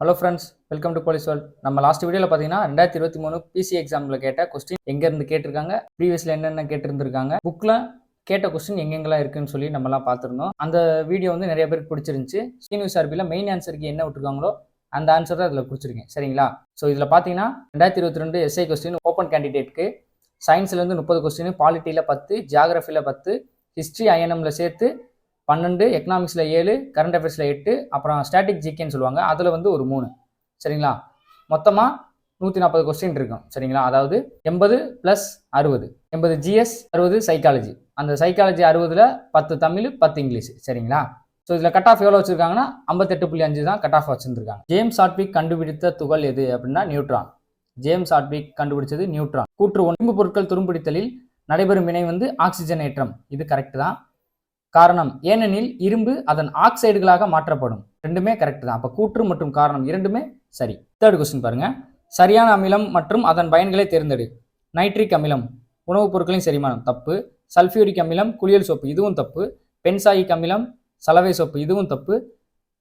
Hello friends welcome to police world நம்ம last வீடியோவில் பார்த்தீங்கன்னா ரெண்டாயிரத்தி இருபத்தி மூணு பிசி எக்ஸாமில் கேட்ட கொஸ்டின் எங்கேருந்து கேட்டிருக்காங்க? ப்ரீவியஸில் என்னென்ன கேட்டிருந்திருக்காங்க? புக்கில் கேட்ட கொஸ்டின் எங்கெங்கெல்லாம் இருக்குன்னு சொல்லி நம்மலாம் பார்த்துருந்தோம் அந்த வீடியோ வந்து நிறைய பேருக்கு பிடிச்சிருந்துச்சு. சீனியூஸ் ஆர்பியில் மெயின் ஆன்சருக்கு என்ன விட்டுருக்காங்களோ அந்த ஆன்சர் தான் இதில் கொடுத்துருக்கேன். சரிங்களா? ஸோ இதில் பார்த்தீங்கன்னா ரெண்டாயிரத்தி இருபத்தி ரெண்டு எஸ்ஐ கொஸ்டின் ஓப்பன் கேண்டிடேட்க்கு சயின்ஸ்லேருந்து முப்பது கொஸ்டின் பாலிட்டியில் பத்து ஜியாகிரஃபியில் பத்து ஹிஸ்ட்ரி ஐஎன்எம்ல சேர்த்து பன்னெண்டு எக்கனாமிக்ஸில் ஏழு கரண்ட் அஃபேர்ஸில் எட்டு அப்புறம் ஸ்டாட்டிக் ஜிகேன்னு சொல்லுவாங்க. அதில் வந்து ஒரு மூணு. சரிங்களா? மொத்தமாக நூற்றி நாற்பது கொஸ்டின் இருக்கும். சரிங்களா? அதாவது எண்பது ப்ளஸ் அறுபது. எண்பது ஜிஎஸ் அறுபது சைக்காலஜி அந்த சைக்காலஜி அறுபதில் பத்து தமிழ் பத்து இங்கிலீஷ். சரிங்களா? ஸோ இதில் கட் ஆஃப் எவ்வளோ வச்சுருக்காங்கன்னா ஐம்பத்தெட்டு புள்ளி அஞ்சு தான் கட் ஆஃப் வச்சுருந்துருக்காங்க. ஜேம்ஸ் ஆட்விக் கண்டுபிடித்த துகள் எது அப்படின்னா நியூட்ரான் ஜேம்ஸ் ஆட்விக் கண்டுபிடிச்சது நியூட்ரான் கூற்று ஒன்பு பொருட்கள் துரும்பிடித்தலில் நடைபெறும் வினை வந்து ஆக்சிஜனேற்றம் இது கரெக்ட் தான். காரணம் ஏனெனில் இரும்பு அதன் ஆக்சைடுகளாக மாற்றப்படும். ரெண்டுமே கரெக்ட் தான். அப்போ கூற்று மற்றும் காரணம் இரண்டுமே சரி. தேர்ட் கொஸ்டின் பாருங்க. சரியான அமிலம் மற்றும் அதன் பயன்களை தேர்ந்தெடு. நைட்ரிக் அமிலம் உணவுப் பொருட்களின் செரிமானம் தப்பு. சல்ஃபியூரிக் அமிலம் குளியல் சோப்பு இதுவும் தப்பு. பென்சாயிக் அமிலம் சலவை சோப்பு இதுவும் தப்பு.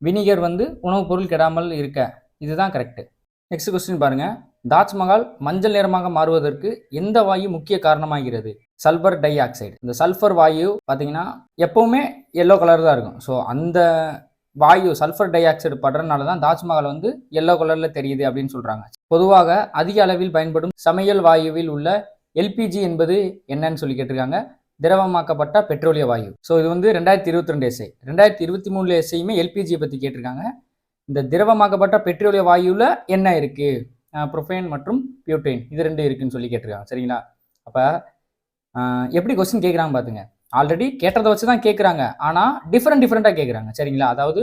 வினிகர் வந்து உணவுப் பொருள் கெடாமல் இருக்க. இதுதான் கரெக்டு நெக்ஸ்ட் கொஸ்டின் பாருங்க. தாஜ்மஹால் மஞ்சள் நிறமாக மாறுவதற்கு எந்த வாயு முக்கிய காரணமாகிறது? சல்பர் டை ஆக்சைடு இந்த சல்ஃபர் வாயு பார்த்தீங்கன்னா எப்போவுமே எல்லோ கலர் தான் இருக்கும். ஸோ அந்த வாயு சல்ஃபர் டை ஆக்சைடு படுறதுனால தான் தாஜ்மஹால் வந்து எல்லோ கலரில் தெரியுது அப்படின்னு சொல்கிறாங்க பொதுவாக அதிக அளவில் பயன்படும் சமையல் வாயுவில் உள்ள எல்பிஜி என்பது என்னன்னு சொல்லி கேட்டிருக்காங்க. திரவமாக்கப்பட்ட பெட்ரோலிய வாயு. ஸோ இது வந்து ரெண்டாயிரத்தி இருபத்தி ரெண்டு எஸ்ஐ ரெண்டாயிரத்தி இருபத்தி மூணுல எஸ்ஐயுமே எல்பிஜியை பற்றி கேட்டிருக்காங்க. இந்த திரவமாக்கப்பட்ட பெட்ரோலிய வாயுவில் என்ன இருக்குது ப்ரொஃபைன் மற்றும் பியூட்டைன். இது ரெண்டு இருக்குன்னு சொல்லி கேட்டிருக்காங்க. சரிங்களா? அப்போ எப்படி கொஸ்டின் கேட்குறாங்க பார்த்துங்க ஆல்ரெடி கேட்டதை வச்சு தான் கேட்குறாங்க ஆனால் டிஃப்ரெண்ட் டிஃப்ரெண்ட்டாக கேட்குறாங்க சரிங்களா? அதாவது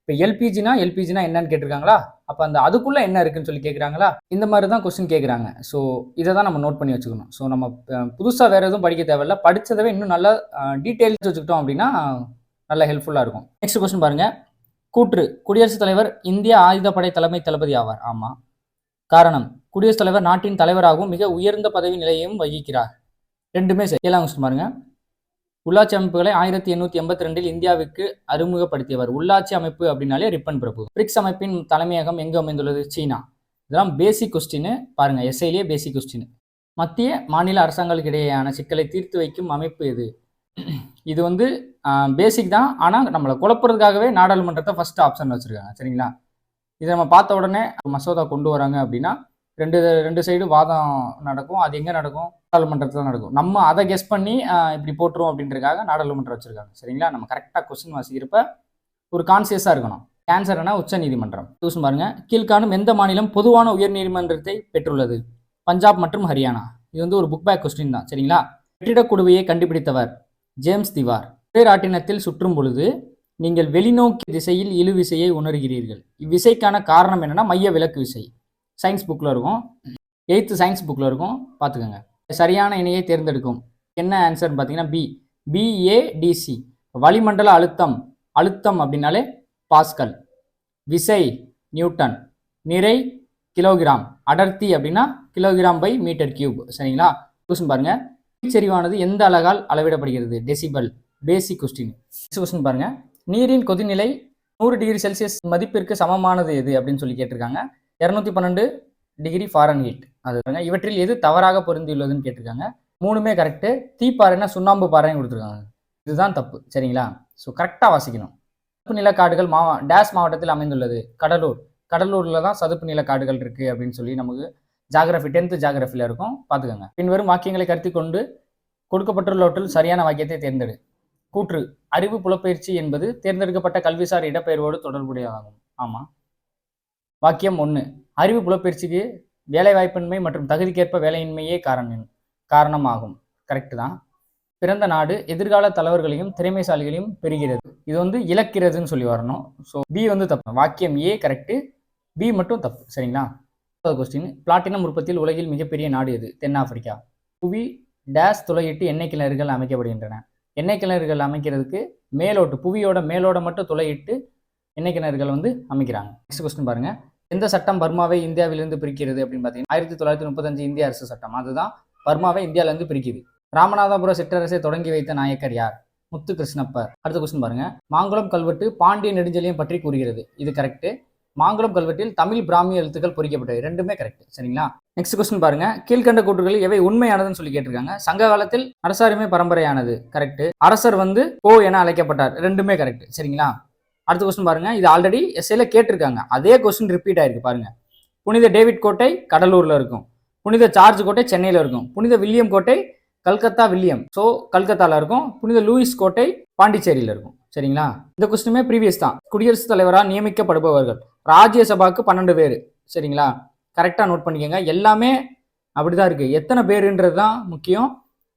இப்போ எல்பிஜினா எல்பிஜினா என்னன்னு கேட்டிருக்காங்களா? அப்போ அந்த அதுக்குள்ளே என்ன இருக்குன்னு சொல்லி கேட்குறாங்களா இந்த மாதிரி தான் கொஸ்டின் கேட்குறாங்க ஸோ இதை தான் நம்ம நோட் பண்ணி வச்சுக்கணும். ஸோ நம்ம புதுசாக வேறு எதுவும் படிக்க தேவையில்ல. படித்ததவே இன்னும் நல்லா டீட்டெயில்ஸ் வச்சுக்கிட்டோம் அப்படின்னா நல்லா ஹெல்ப்ஃபுல்லாக இருக்கும். நெக்ஸ்ட் கொஸ்டின் பாருங்கள் கூற்று. குடியரசுத் தலைவர் இந்திய ஆயுதப்படை தலைமை தளபதி ஆவார். ஆமாம் காரணம். குடியரசுத் தலைவர் நாட்டின் தலைவராகவும் மிக உயர்ந்த பதவி நிலையையும் வகிக்கிறார். ரெண்டுமே சரி ஏழாம் கொஸ்டின் பாருங்க. உள்ளாட்சி அமைப்புகளை ஆயிரத்தி எண்ணூற்றி எண்பத்தி ரெண்டில் இந்தியாவுக்கு அறிமுகப்படுத்தியவர். உள்ளாட்சி அமைப்பு அப்படின்னாலே ரிப்பன் பிரபு. பிரிக்ஸ் அமைப்பின் தலைமையகம் எங்கு அமைந்துள்ளது? சீனா. இதெல்லாம் பேசிக் கொஸ்டின் பாருங்க. எஸ்ஐலேயே பேசிக் கொஸ்டின் மத்திய மாநில அரசாங்களுக்கு இடையேயான சிக்கலை தீர்த்து வைக்கும் அமைப்பு இது இது வந்து பேசிக் தான். ஆனால் நம்மளை குழப்புறதுக்காகவே நாடாளுமன்றத்தை ஃபர்ஸ்ட் ஆப்ஷன் வச்சுருக்காங்க. சரிங்களா? இதை நம்ம பார்த்த உடனே மசோதா கொண்டு வராங்க அப்படின்னா ரெண்டு ரெண்டு சைடு வாதம் நடக்கும். அது எங்கே நடக்கும்? நாடாளுமன்றத்தில் நடக்கும். நம்ம அதை கெஸ் பண்ணி இப்படி போட்டுரும் அப்படின்றதுக்காக நாடாளுமன்றம் வச்சுருக்காங்க. சரிங்களா? நம்ம கரெக்டாக கொஸ்டின் வாசிக்கிறப்ப ஒரு கான்சியஸாக இருக்கணும். கேன்சர் என்ன? உச்ச நீதிமன்றம். யூஸ் பாருங்க. கீழ்காணும் எந்த மாநிலம் பொதுவான உயர் நீதிமன்றத்தை பெற்றுள்ளது? பஞ்சாப் மற்றும் ஹரியானா. இது வந்து ஒரு புக் பேக் கொஸ்டின் தான். சரிங்களா? வெற்றிடக்குடுவையை கண்டுபிடித்தவர் ஜேம்ஸ் திவார். பேராட்டினத்தில் சுற்றும் பொழுது நீங்கள் வெளிநோக்கி திசையில் இழு விசையை உணர்கிறீர்கள். இவ்விசைக்கான காரணம் என்னென்னா மைய விலக்கு விசை. சயின்ஸ் புக்கில் இருக்கும். எயித்து சயின்ஸ் புக்கில் இருக்கும். பார்த்துக்கோங்க. சரியான இணையை தேர்ந்தெடுக்கும். என்ன ஆன்சர்னு பார்த்தீங்கன்னா பி பிஏடிசி வளிமண்டல அழுத்தம். அழுத்தம் அப்படின்னாலே பாஸ்கல். விசை நியூட்டன். நிறை கிலோகிராம். அடர்த்தி அப்படின்னா கிலோகிராம் பை மீட்டர் கியூப் சரிங்களா? கொஸ்டின் பாருங்க. செறிவானது எந்த அழகால் அளவிடப்படுகிறது? டெசிபல் பேசிக் கொஸ்டின் கொஸ்டின் பாருங்க. நீரின் கொதிநிலை நூறு டிகிரி செல்சியஸ் மதிப்பிற்கு சமமானது எது அப்படின்னு சொல்லி கேட்டிருக்காங்க. இரநூத்தி பன்னெண்டு டிகிரி ஃபாரன்ஹீட் அது இவற்றில் எது தவறாக பொருந்தியுள்ளதுன்னு கேட்டிருக்காங்க. மூணுமே கரெக்டு தீப்பாறைன்னா சுண்ணாம்பு பாறைன்னு கொடுத்துருக்காங்க. இதுதான் தப்பு. சரிங்களா? ஸோ கரெக்டாக வாசிக்கணும். சதுப்பு நிலக்காடுகள் மாவ டேஸ் மாவட்டத்தில் அமைந்துள்ளது. கடலூர். கடலூரில் தான் சதுப்பு நிலக்காடுகள் இருக்குது அப்படின்னு சொல்லி நமக்கு ஜாகிரஃபி டென்த்து ஜாகிரஃபியில் இருக்கும். பார்த்துக்கோங்க. பின்வரும் வாக்கியங்களை கருத்தி கொண்டு கொடுக்கப்பட்டுள்ளவற்றில் சரியான வாக்கியத்தை தேர்ந்தெடு. கூற்று அறிவு புலப்பயிற்சி என்பது தேர்ந்தெடுக்கப்பட்ட கல்விசார் இடப்பெயர்வோடு தொடர்புடையதாகும். ஆமாம் வாக்கியம் ஒன்று அறிவு புலப்பயிற்சிக்கு வேலைவாய்ப்பின்மை மற்றும் தகுதிக்கேற்ப வேலையின்மையே காரணம் காரணமாகும். கரெக்டு தான். பிறந்த நாடு எதிர்கால தலைவர்களையும் திறமைசாலிகளையும் பெறுகிறது. இது வந்து இழக்கிறதுன்னு சொல்லி வரணும். ஸோ பி வந்து தப்பு. வாக்கியம் ஏ கரெக்டு பி மட்டும் தப்பு. சரிங்களா? கொஸ்டின் பிளாட்டினம் உற்பத்தியில் உலகில் மிகப்பெரிய நாடு எது? தென்னாப்பிரிக்கா புவி டேஸ் துளையிட்டு எண்ணெய் கிணறுகள் அமைக்கப்படுகின்றன. எண்ணெய் கிணறுகள் அமைக்கிறதுக்கு மேலோட்டு புவியோட மேலோட மட்டும் துளையிட்டு எண்ணெய் கிணறுகள் வந்து அமைக்கிறாங்க. நெக்ஸ்ட் கொஸ்டின் பாருங்கள் எந்த சட்டம் பர்மாவை இந்தியாவிலிருந்து பிரிக்கிறது அப்படின்னு பார்த்தீங்கன்னா ஆயிரத்தி தொள்ளாயிரத்தி முப்பத்தஞ்சு இந்திய அரசு சட்டம். அதுதான் பர்மாவை இந்தியாவிலேருந்து பிரிக்குது. ராமநாதபுர சிற்றரசை தொடங்கி வைத்த நாயக்கர் யார்? முத்து கிருஷ்ணப்பர் அடுத்த கொஸ்டின் பாருங்க. மாங்குளம் கல்வெட்டு பாண்டிய நெடுஞ்செழியம் பற்றி கூறுகிறது. இது கரெக்டு மாங்குளம் கல்வெட்டில் தமிழ் பிராமிய எழுத்துக்கள் பொறிக்கப்பட்டது. ரெண்டுமே கரெக்ட் சரிங்களா? நெக்ஸ்ட் கொஸ்டின் பாருங்க. கீழ்கண்ட கூற்றுகள் எவை உண்மையானதுன்னு சொல்லி கேட்டிருக்காங்க. சங்க காலத்தில் அரசாருமே பரம்பரையானது. கரெக்ட் அரசர் வந்து கோ என அழைக்கப்பட்டார். ரெண்டுமே கரெக்ட் சரிங்களா? அடுத்த கொஸ்டின் பாருங்க. இது ஆல்ரெடி எஸ்ஐல கேட்டிருக்காங்க. அதே கொஸ்டின் ரிப்பீட் ஆயிருக்கு பாருங்க. புனித டேவிட் கோட்டை கடலூர்ல இருக்கும். புனித சார்ஜ் கோட்டை சென்னையில இருக்கும். புனித வில்லியம் கோட்டை கல்கத்தா வில்லியம். ஸோ கல்கத்தால இருக்கும். புனித லூயிஸ் கோட்டை பாண்டிச்சேரியில இருக்கும். சரிங்களா? இந்த கொஸ்டினுமே ப்ரீவியஸ் தான். குடியரசுத் தலைவராக நியமிக்கப்படுபவர்கள். ராஜ்யசபாக்கு பன்னெண்டு பேர். சரிங்களா? கரெக்டாக நோட் பண்ணிக்கோங்க. எல்லாமே அப்படிதான் இருக்கு. எத்தனை பேருன்றது தான் முக்கியம்.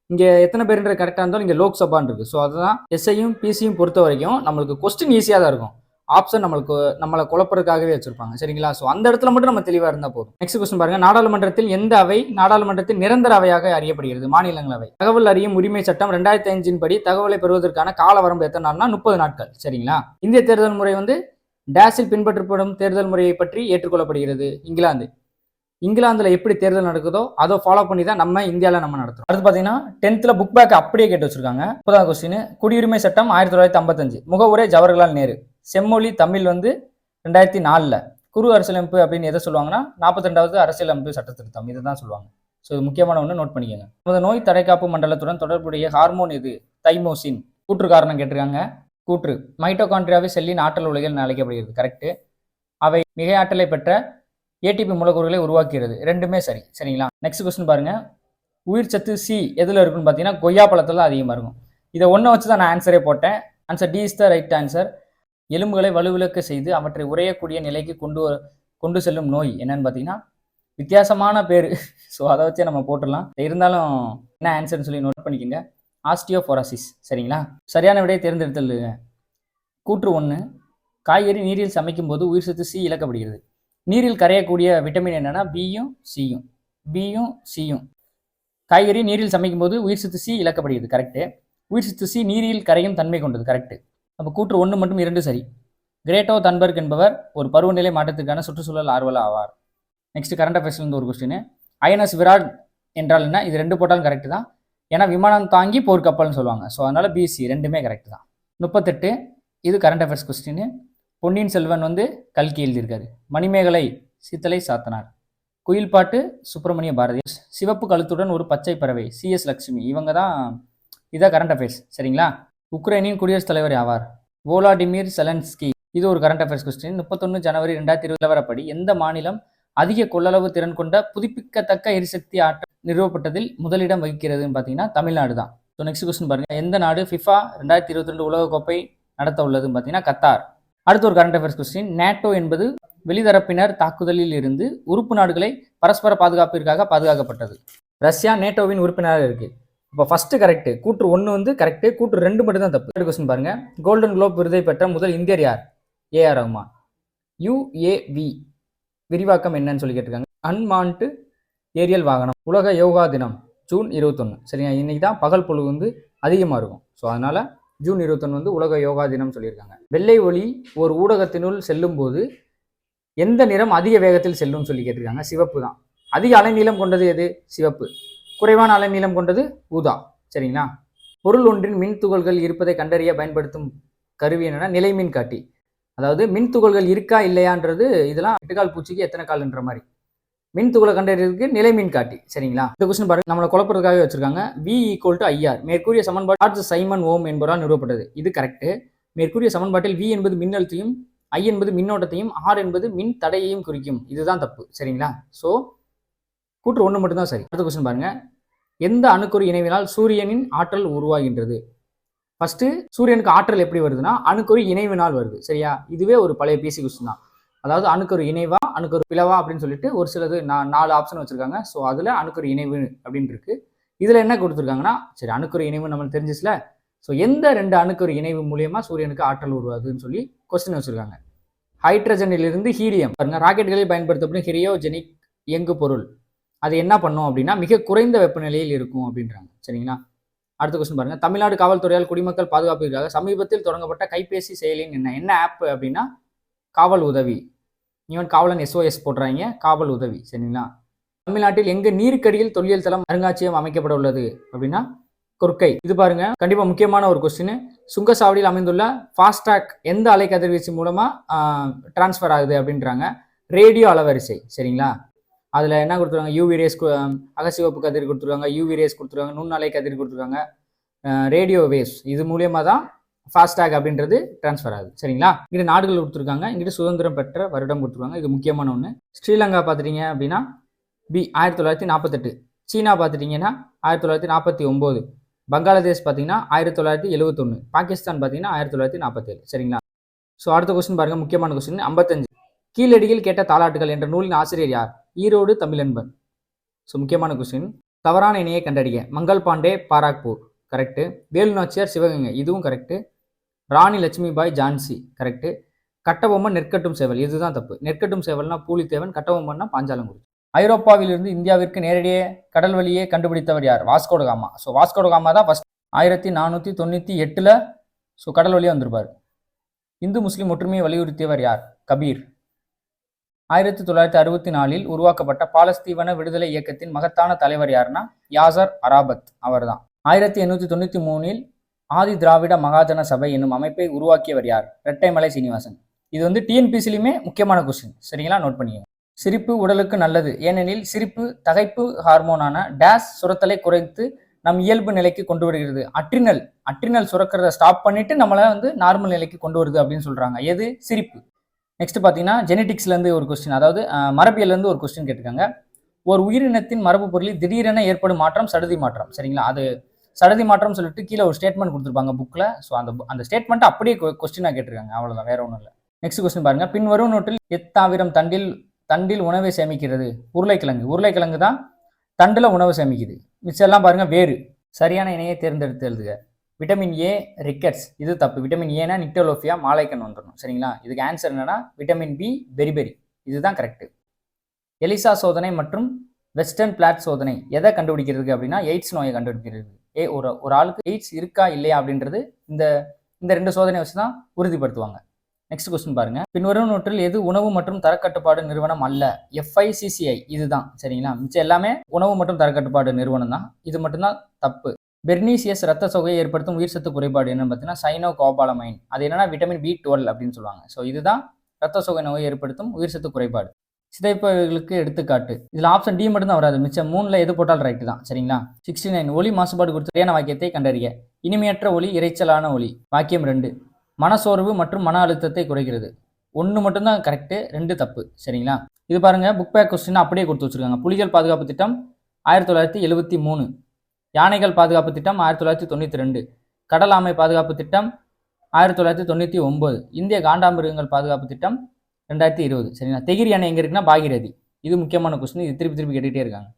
இங்கே எத்தனை பேருன்ற கரெக்டாக இருந்தாலும் இங்கே லோக்சபான் இருக்குது ஸோ அதுதான் எஸ்ஐயும் பிசியும் பொறுத்த வரைக்கும் நம்மளுக்கு கொஸ்டின் ஈஸியாக தான் இருக்கும். ஆப்ஷன் நம்மளுக்கு நம்மளை குழப்பறதுக்காகவே வச்சிருப்பாங்க. சரிங்களா? ஸோ அந்த இடத்துல மட்டும் நம்ம தெளிவாக இருந்தால் போதும். நெக்ஸ்ட் கொஸ்டின் பாருங்க. நாடாளுமன்றத்தில் எந்த அவை நாடாளுமன்றத்தில் நிரந்தர அவையாக அறியப்படுகிறது? மாநிலங்களவை. தகவல் அறியும் உரிமை சட்டம் ரெண்டாயிரத்தி அஞ்சின் படி தகவலை பெறுவதற்கான கால வரம்பு எத்தனை நாள்னா முப்பது நாட்கள். சரிங்களா? இந்திய தேர்தல் முறை வந்து டேஸில் பின்பற்றப்படும் தேர்தல் முறையை பற்றி ஏற்றுக்கொள்ளப்படுகிறது. இங்கிலாந்து. இங்கிலாந்துல எப்படி தேர்தல் நடக்குதோ அதை ஃபாலோ பண்ணி தான் நம்ம இந்தியாவில் நம்ம நடத்துறோம். அடுத்து பார்த்தீங்கன்னா டென்த்ல புக் பேக் அப்படியே கேட்டு வச்சிருக்காங்க. முப்பதாவது கொஸ்டின் குடியுரிமை சட்டம் ஆயிரத்தி தொள்ளாயிரத்தி ஐம்பத்தஞ்சு. முகவுரை ஜவஹர்லால் நேரு. செம்மொழி தமிழ் வந்து ரெண்டாயிரத்தி நாலில். குரு அரசியலமைப்பு அப்படின்னு எதை சொல்லுவாங்கன்னா நாற்பத்தி ரெண்டாவது அரசியலமைப்பு சட்ட திருத்தம் இதை தான் சொல்லுவாங்க ஸோ முக்கியமான ஒன்று நோட் பண்ணிக்கோங்க. நமது நோய் தடைக்காப்பு மண்டலத்துடன் தொடர்புடைய ஹார்மோன் இது தைமோசின் கூற்று காரணம் கேட்டிருக்காங்க. கூற்று. மைட்டோகான்ட்ரியாவை செல்லின் ஆற்றல் உலகில் அழைக்கப்படுகிறது. கரெக்டு அவை மிகை ஆற்றலை பெற்ற ஏடிபி மூலக்கூறுகளை உருவாக்குகிறது. ரெண்டுமே சரி. சரிங்களா? நெக்ஸ்ட் கொஸ்டின் பாருங்க. உயிர் சத்து சி எதில் இருக்குன்னு பார்த்தீங்கன்னா கொய்யா பழத்தில் தான் அதிகமாக இருக்கும். இதை ஒன்றை வச்சு தான் நான் ஆன்சரே போட்டேன். Answer D is the right answer எலும்புகளை வலுவிலக்க செய்து அவற்றை உறையக்கூடிய நிலைக்கு கொண்டு கொண்டு செல்லும் நோய் என்னன்னு பார்த்தீங்கன்னா வித்தியாசமான பேர். ஸோ அதை வச்சே நம்ம போட்டுடலாம். இருந்தாலும் என்ன ஆன்சர்னு சொல்லி நோட் பண்ணிக்கோங்க. ஆஸ்டியோஃபோராசிஸ் சரிங்களா? சரியான விடையை தேர்ந்தெடுத்தல் கூற்று ஒன்று காய்கறி நீரில் சமைக்கும் போது உயிர் சத்து சி இழக்கப்படுகிறது. நீரில் கரையக்கூடிய விட்டமின் என்னென்னா பியும் சியும் பியும் சியும் காய்கறி நீரில் சமைக்கும் போது உயிர் சத்து சி இழக்கப்படுகிறது கரெக்டு உயிர் சத்து சி நீரில் கரையும் தன்மை கொண்டது கரெக்டு அப்போ கூற்று ஒன்று மட்டும் இரண்டு சரி. கிரேட்டோ தன்பர்க் என்பவர் ஒரு பருவநிலை மாற்றத்துக்கான சுற்றுச்சூழல் ஆர்வலர் ஆவார். நெக்ஸ்ட் கரண்ட் அஃபேர்ஸ்லேருந்து ஒரு கொஸ்டின் ஐஎன்எஸ் விராட் என்றால் என்ன? இது ரெண்டு போட்டாலும் கரெக்டு தான். ஏன்னா விமானம் தாங்கி போர்க்கப்பல்னு சொல்லுவாங்க. ஸோ அதனால் பிசி ரெண்டுமே கரெக்டு தான். முப்பத்தெட்டு இது current affairs question Ponniyin Selvan வந்து கல்கி எழுதியிருக்காரு. மணிமேகலை சித்தலை சாத்தனார். குயில்பாட்டு சுப்பிரமணிய பாரதி. சிவப்பு கழுத்துடன் ஒரு பச்சை பறவை சிஎஸ் லக்ஷ்மி. இவங்க தான் இதான் கரண்ட் அஃபேர்ஸ் சரிங்களா? உக்ரைனின் குடியரசுத் தலைவர் ஆவார் வோலாடிமிர் செலன்ஸ்கி. இது ஒரு கரண்ட் அஃபேர்ஸ் கொஸ்டின் முப்பத்தொன்று ஜனவரி ரெண்டாயிரத்தி இருபது நிலவரப்படி எந்த மாநிலம் அதிக கொள்ளளவு திறன் கொண்ட புதுப்பிக்கத்தக்க எரிசக்தி ஆற்றல் நிறுவப்பட்டதில் முதலிடம் வகிக்கிறதுன்னு பார்த்தீங்கன்னா தமிழ்நாடு தான். ஸோ நெக்ஸ்ட் கொஸ்டின் பாருங்க. எந்த நாடு ஃபிஃபா ரெண்டாயிரத்தி இருபத்தி ரெண்டு உலகக்கோப்பை நடத்த உள்ளதுன்னு பார்த்தீங்கன்னா கத்தார். அடுத்த ஒரு கரண்ட் அஃபேர்ஸ் கொஸ்டின் நேட்டோ என்பது வெளிதரப்பினர் தாக்குதலில் இருந்து உறுப்பு நாடுகளை பரஸ்பர பாதுகாப்பிற்காக பாதுகாக்கப்பட்டது. ரஷ்யா நேட்டோவின் உறுப்பினராக இருக்கு. இப்போ ஃபஸ்ட்டு கரெக்டு கூற்று ஒன்று வந்து கரெக்டு கூற்று ரெண்டு மட்டும் தான் தப்பு கொஸ்டின் பாருங்க. கோல்டன் குளோப் விருதை பெற்ற முதல் இந்தியர் யார்? ஏஆர் ரஹ்மான் யுஏவி விரிவாக்கம் என்னன்னு சொல்லி கேட்டிருக்காங்க. அன்மான்ட்டு ஏரியல் வாகனம். உலக யோகா தினம் ஜூன் இருபத்தொன்று சரிங்க இன்னைக்கு தான் பகல் பொழுது வந்து அதிகமாக இருக்கும். ஸோ அதனால் ஜூன் இருபத்தொன்று வந்து உலக யோகா தினம் சொல்லியிருக்காங்க. வெள்ளை ஒளி ஒரு ஊடகத்தினுள் செல்லும் போது எந்த நிறம் அதிக வேகத்தில் செல்லும்னு சொல்லி கேட்டிருக்காங்க. சிவப்பு தான். அதிக அலைநீளம் கொண்டது எது? சிவப்பு. குறைவான அலைநீளம் கொண்டது ஊதா. சரிங்களா? பொருள் ஒன்றின் மின் துகள்கள் இருப்பதை கண்டறிய பயன்படுத்தும் கருவி என்னென்னா நிலைமின் காட்டி. அதாவது மின் துகள்கள் இருக்கா இல்லையான்றது இதெல்லாம் எட்டுக்கால் பூச்சிக்கு எத்தனை கால்ன்ற மாதிரி. மின் துகளை நிலை மின் காட்டி. சரிங்களா? இந்த கொஸ்டின் பாருங்க. நம்மளை குழப்பறதுக்காக வச்சிருக்காங்க. வி ஈக்குவல் டு ஐஆர் மேற்கூறிய சமன்பாடு சைமன் ஓம் என்பவரால் நிறுவப்பட்டது இது கரெக்ட் மேற்கூறிய சமன்பாட்டில் வி என்பது மின்னழுத்தையும் ஐ என்பது மின்னோட்டத்தையும் ஆர் என்பது மின் தடையையும் குறிக்கும். இதுதான் தப்பு. சரிங்களா? ஸோ கூற்று ஒன்று மட்டும்தான் சரி. அடுத்த கொஸ்டின் பாருங்க. எந்த அணுக்கரு இணைவினால் சூரியனின் ஆற்றல் உருவாகின்றது? ஃபர்ஸ்ட் சூரியனுக்கு ஆற்றல் எப்படி வருதுன்னா அணுக்கரு இணைவினால் வருது. சரியா? இதுவே ஒரு பழைய பிசி கொஸ்டின் தான். அதாவது அணுக்கரு இணைவா அணுக்கரு பிளவா அப்படின்னு சொல்லிட்டு ஒரு சிலது நான் நாலு ஆப்ஷன் வச்சிருக்காங்க. ஸோ அதில் அணுக்கரு இணைவு அப்படின்னு இருக்கு. இதில் என்ன கொடுத்துருக்காங்கன்னா சரி அணுக்கரு இணைவு நம்மளுக்கு தெரிஞ்சிச்சுல. ஸோ எந்த ரெண்டு அணுக்கரு இணைவு மூலியமா சூரியனுக்கு ஆற்றல் உருவாதுன்னு சொல்லி கொஸ்டின் வச்சிருக்காங்க. ஹைட்ரஜனிலிருந்து ஹீலியம் பாருங்க ராக்கெட்டுகளில் பயன்படுத்தப்படும் ஹிரியோஜெனிக் இயங்கு பொருள். அது என்ன பண்ணும் அப்படின்னா மிக குறைந்த வெப்பநிலையில் இருக்கும் அப்படின்றாங்க. சரிங்களா? அடுத்த கொஸ்டின் பாருங்க. தமிழ்நாடு காவல்துறையால் குடிமக்கள் பாதுகாப்பிற்காக சமீபத்தில் தொடங்கப்பட்ட கைபேசி செயலின் என்ன என்ன ஆப் அப்படின்னா காவல் உதவி. ஈவன் காவலன் எஸ்ஓஎஸ் போடுறாங்க காவல் உதவி சரிங்களா? தமிழ்நாட்டில் எங்கு நீருக்கடியில் தொல்லியல் தளம் அருங்காட்சியகம் அமைக்கப்பட உள்ளது அப்படின்னா கொர்க்கை இது பாருங்க கண்டிப்பா முக்கியமான ஒரு கொஸ்டின் சுங்கசாவடியில் அமைந்துள்ள ஃபாஸ்டாக் எந்த அலை கதிர்வீச்சு மூலமா டிரான்ஸ்ஃபர் ஆகுது அப்படின்றாங்க. ரேடியோ அலைவரிசை சரிங்களா? அதில் என்ன கொடுத்துருவாங்க யூவி ரேஸ் அகசிவப்பு கதிர் கொடுத்துருவாங்க யூவி ரேஸ் கொடுத்துருவாங்க நுண்ணலை கதிர் கொடுத்துருவாங்க ரேடியோ வேவ்ஸ் இது மூலியமாக தான் ஃபாஸ்டாக் அப்படின்றது ட்ரான்ஸ்ஃபர் ஆகுது. சரிங்களா? இங்கிட்ட நாடுகள் கொடுத்துருக்காங்க. இங்கிட்ட சுதந்திரம் பெற்ற வருடம் கொடுத்துருக்காங்க. இது முக்கியமான ஒன்று ஸ்ரீலங்கா பார்த்துட்டீங்க அப்படின்னா பி ஆயிரத்தி தொள்ளாயிரத்தி நாற்பத்தெட்டு. சீனா பார்த்துட்டிங்கன்னா ஆயிரத்தி தொள்ளாயிரத்தி நாற்பத்தி ஒம்பது. பங்களாதேஷ் பார்த்தீங்கன்னா ஆயிரத்தி தொள்ளாயிரத்தி எழுபத்தொன்று பாகிஸ்தான் பார்த்தீங்கன்னா ஆயிரத்தி தொள்ளாயிரத்தி நாற்பத்தேழு. சரிங்களா? ஸோ அடுத்த கொஸ்டின் பாருங்க. முக்கியமான கொஸ்டின் ஐம்பத்தஞ்சு. கீழடியில் கேட்ட தாலாட்டுகள் என்ற நூலின் ஆசிரியர் யார்? ஈரோடு தமிழன்பன். ஸோ முக்கியமான கொஸ்டின் தவறான இணையை கண்டறிய மங்கள் பாண்டே பாராக்பூர். கரெக்டு வேலு நாச்சியார் சிவகங்கை. இதுவும் கரெக்டு ராணி லட்சுமிபாய் ஜான்சி. கரெக்டு கட்டபொம்மன் நெற்கட்டும் சேவல். இதுதான் தப்பு. நெற்கட்டும் சேவல்னா பூலித்தேவன் கட்டபொம்மன்னா பாஞ்சாலங்குறிச்சி. ஐரோப்பாவிலிருந்து இந்தியாவிற்கு நேரடியே கடல் வழியே கண்டுபிடித்தவர் யார்? வாஸ்கோடகாமா ஸோ வாஸ்கோடகாமா தான் ஃபஸ்ட் ஆயிரத்தி நானூற்றி தொண்ணூற்றி எட்டில் ஸோ கடல் வழியாக வந்திருப்பார். இந்து முஸ்லீம் ஒற்றுமையை வலியுறுத்தியவர் யார்? கபீர். ஆயிரத்தி தொள்ளாயிரத்தி அறுபத்தி நாலில் உருவாக்கப்பட்ட பாலஸ்தீவன விடுதலை இயக்கத்தின் மகத்தான தலைவர் யாருன்னா யாசர் அராபத். அவர்தான். ஆயிரத்தி எண்ணூற்றி தொண்ணூற்றி மூணில் ஆதி திராவிட மகாஜன சபை என்னும் அமைப்பை உருவாக்கியவர் யார்? ரெட்டைமலை சீனிவாசன். இது வந்து டிஎன்பிசிலையுமே முக்கியமான கொஸ்டின் சரிங்களா? நோட் பண்ணிக்கோங்க சிரிப்பு உடலுக்கு நல்லது. ஏனெனில் சிரிப்பு தகைப்பு ஹார்மோனான டேஸ் சுரத்தலை குறைத்து நம் இயல்பு நிலைக்கு கொண்டு வருகிறது. அட்ரினல் அட்ரினல் சுரக்கிறத ஸ்டாப் பண்ணிட்டு நம்மளை வந்து நார்மல் நிலைக்கு கொண்டு வருது அப்படின்னு சொல்றாங்க. எது? சிரிப்பு. நெக்ஸ்ட் பார்த்தீங்கன்னா ஜெனட்டிக்ஸ்லேருந்து ஒரு கொஸ்டின் அதாவது மரபியல்லேருந்து ஒரு கொஸ்டின் கேட்டிருக்காங்க. ஒரு உயிரினத்தின் மரபு பொருளில் திடீரென ஏற்படும் மாற்றம் சடுதி மாற்றம். சரிங்களா? அது சடதி மாற்றம் சொல்லிட்டு கீழே ஒரு ஸ்டேட்மெண்ட் கொடுத்துருப்பாங்க புக்கில் ஸோ அந்த அந்த ஸ்டேட்மெண்ட் அப்படியே கொஸ்டினாக கேட்டிருக்காங்க. அவ்வளோதான் வேற ஒன்றும் இல்லை. நெக்ஸ்ட் கொஸ்டின் பாருங்க. பின்வரும் நோட்டில் எத்தாவிரம் தண்டில் தண்டில் உணவை சேமிக்கிறது? உருளைக்கிழங்கு. உருளைக்கிழங்கு தான் தண்டில் உணவு சேமிக்குது. மிச்சம் எல்லாம் பாருங்க வேறு. சரியான இணையை தேர்ந்தெடுத்து எழுதுக. விட்டமின் ஏ ரிக்கெட்ஸ் இது தப்பு. விட்டமின் ஏனா நிக்டோலோஃபியா மாலைக்கன் வந்துடணும். சரிங்களா? இதுக்கு ஆன்சர் என்னன்னா விட்டமின் பி பெரிபெரி இதுதான் கரெக்டு எலிசா சோதனை மற்றும் வெஸ்டர்ன் பிளாட் சோதனை. எதை கண்டுபிடிக்கிறதுக்கு அப்படின்னா எய்ட்ஸ் நோயை கண்டுபிடிக்கிறது. ஏ ஒரு ஒரு ஆளுக்கு எய்ட்ஸ் இருக்கா இல்லையா அப்படின்றது இந்த இந்த ரெண்டு சோதனை வச்சு தான் உறுதிப்படுத்துவாங்க. நெக்ஸ்ட் கொஸ்டின் பாருங்க. பின்வரும் நூற்றில் எது உணவு மற்றும் தரக்கட்டுப்பாடு நிறுவனம் அல்ல? எஃப்ஐசிசிஐ இதுதான். சரிங்களா? மிச்சம் எல்லாமே உணவு மற்றும் தரக்கட்டுப்பாடு நிறுவனம் தான் இது மட்டும்தான் தப்பு. பெர்னீசியஸ் ரத்த சொகையை ஏற்படுத்தும் உயிர் சத்து குறைபாடு என்னன்னு பார்த்தீங்கன்னா சைனோ கோபாலமைன் அது என்னன்னா விட்டமின் பி டுவெல் அப்படின்னு சொல்லுவாங்க. ஸோ இதுதான் ரத்த சொகை நோயை ஏற்படுத்தும் உயிர் சத்து குறைபாடு. சிதைப்பவர்களுக்கு எடுத்துக்காட்டு. இதில் ஆப்ஷன் டி மட்டும் தான் வராது. மிச்சம் மூணில் எது போட்டால் ரைட்டு தான். சரிங்களா? சிக்ஸ்டி நைன் ஒளி மாசுபாடு குறித்த சரியான வாக்கியத்தை கண்டறிய. இனிமையற்ற ஒளி இரைச்சலான ஒளி வாக்கியம் ரெண்டு. மனசோர்வு மற்றும் மன அழுத்தத்தை குறைக்கிறது. ஒன்று மட்டும்தான் கரெக்டு ரெண்டு தப்பு. சரிங்களா? இது பாருங்க புக் பேக் கொஸ்டின் அப்படியே கொடுத்து வச்சிருக்காங்க. புலிகள் பாதுகாப்பு திட்டம் ஆயிரத்தி தொள்ளாயிரத்தி எழுபத்தி மூணு. யானைகள் பாதுகாப்பு திட்டம் ஆயிரத்தி தொள்ளாயிரத்தி தொண்ணூற்றி ரெண்டு. கடல் ஆமை பாதுகாப்பு திட்டம் ஆயிரத்தி தொள்ளாயிரத்தி தொண்ணூற்றி ஒம்பது இந்திய காண்டாமிருகங்கள் பாதுகாப்பு திட்டம் ரெண்டாயிரத்தி இருபது சரிங்களா? தெகிரி அணை எங்கே இருக்குன்னா பாகிரதி இது முக்கியமான கொஸ்டின் இது திருப்பி திருப்பி கேட்டுகிட்டே இருக்காங்க.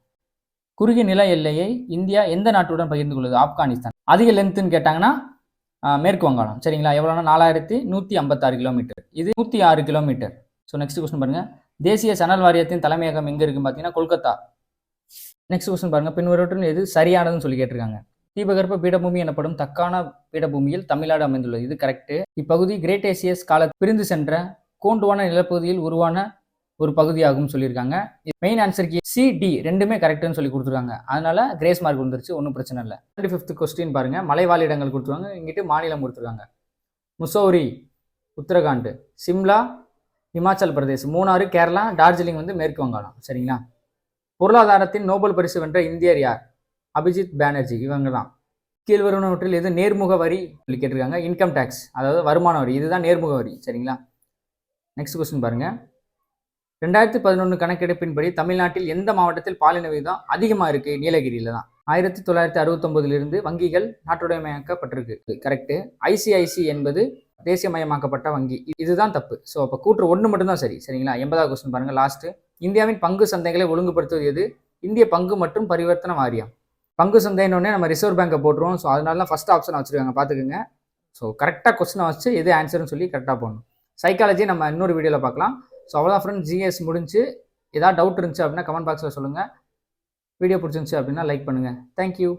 குறுகிய நில எல்லையை இந்தியா எந்த நாட்டுடன் பகிர்ந்து கொள்ளுது? ஆப்கானிஸ்தான். அதிக லென்த்துன்னு கேட்டாங்கன்னா மேற்கு வங்காளம் சரிங்களா? எவ்வளோனா நாலாயிரத்தி நூற்றி ஐம்பத்தாறு கிலோமீட்டர் இது நூற்றி ஆறு கிலோமீட்டர் ஸோ நெக்ஸ்ட் கொஸ்டின் பாருங்கள் தேசிய சணல் வாரியத்தின் தலைமையகம் எங்கே இருக்குன்னு பார்த்தீங்கன்னா கொல்கத்தா. நெக்ஸ்ட் கொஸ்டின் பாருங்கள் பின்வருவற்றின் எது சரியானதுன்னு சொல்லி கேட்டிருக்காங்க. தீபகற்ப பீடபூமி எனப்படும் தக்கான பீடபூமியில் தமிழ்நாடு அமைந்துள்ளது. இது கரெக்ட் இப்பகுதி கிரேட் ஏசியஸ் கால பிரிந்து சென்ற கோண்டுவான நிலப்பகுதியில் உருவான ஒரு பகுதியாகும் சொல்லியிருக்காங்க. மெயின் ஆன்சருக்கு சி டி ரெண்டுமே கரெக்டுன்னு சொல்லி கொடுத்துருக்காங்க. அதனால கிரேஸ் மார்க் வந்துருச்சு ஒன்றும் பிரச்சனை இல்லை. டுவெண்ட்டி ஃபிஃப்த் கொஸ்டின் பாருங்க. மலைவாழ் இடங்கள் கொடுத்துருவாங்க இங்கிட்டு மாநிலம் கொடுத்துருக்காங்க. முசோரி உத்தரகாண்ட் சிம்லா இமாச்சல் பிரதேஷ் மூணாறு கேரளா டார்ஜிலிங் வந்து மேற்கு வங்காளம். சரிங்களா? பொருளாதாரத்தின் நோபல் பரிசு வென்ற இந்தியர் யார்? அபிஜித் பானர்ஜி இவங்க தான் கீழ்வருவனவற்றில் எது நேர்முக வரி? சொல்லி கேட்டிருக்காங்க. இன்கம் டேக்ஸ் அதாவது வருமான வரி. இதுதான் நேர்முக வரி. சரிங்களா? நெக்ஸ்ட் கொஸ்டின் பாருங்கள் ரெண்டாயிரத்தி பதினொன்று கணக்கெடுப்பின்படி தமிழ்நாட்டில் எந்த மாவட்டத்தில் பாலின விகிதம் அதிகமாக இருக்குது நீலகிரியில தான் ஆயிரத்தி தொள்ளாயிரத்தி அறுபத்தொம்பதுலேருந்து வங்கிகள் நாட்டுடைமையாக்கப்பட்டிருக்கு. கரெக்டு ஐசிஐசி என்பது தேசியமயமாக்கப்பட்ட வங்கி. இதுதான் தப்பு. ஸோ அப்போ கூற்று ஒன்று மட்டும்தான் சரி. சரிங்களா? எண்பதாவது கொஸ்டின் பாருங்கள் லாஸ்ட்டு இந்தியாவின் பங்கு சந்தைகளை ஒழுங்குபடுத்துவது எது? இந்திய பங்கு மற்றும் பரிவர்த்தன வாரியம். பங்கு சந்தைன்னு நம்ம ரிசர்வ் பேங்கை போட்டுருவோம். ஸோ அதனால தான் ஃபஸ்ட் ஆப்ஷன் வச்சுருக்காங்க. பார்த்துக்குங்க. ஸோ கரெக்டாக கொஸ்டினை வச்சு எது ஆன்சர்னு சொல்லி கரெக்டாக போடணும். சைக்காலஜி நம்ம இன்னொரு வீடியோவில் பார்க்கலாம். ஸோ அவ்வளோதான் ஃப்ரெண்ட்ஸ் ஜிஎஸ் முடிஞ்சு ஏதாவது டவுட் இருந்துச்சு அப்படின்னா கமெண்ட் பாக்ஸில் சொல்லுங்கள் வீடியோ பிடிச்சிருந்துச்சு அப்படின்னா லைக் பண்ணுங்கள் தேங்க்யூ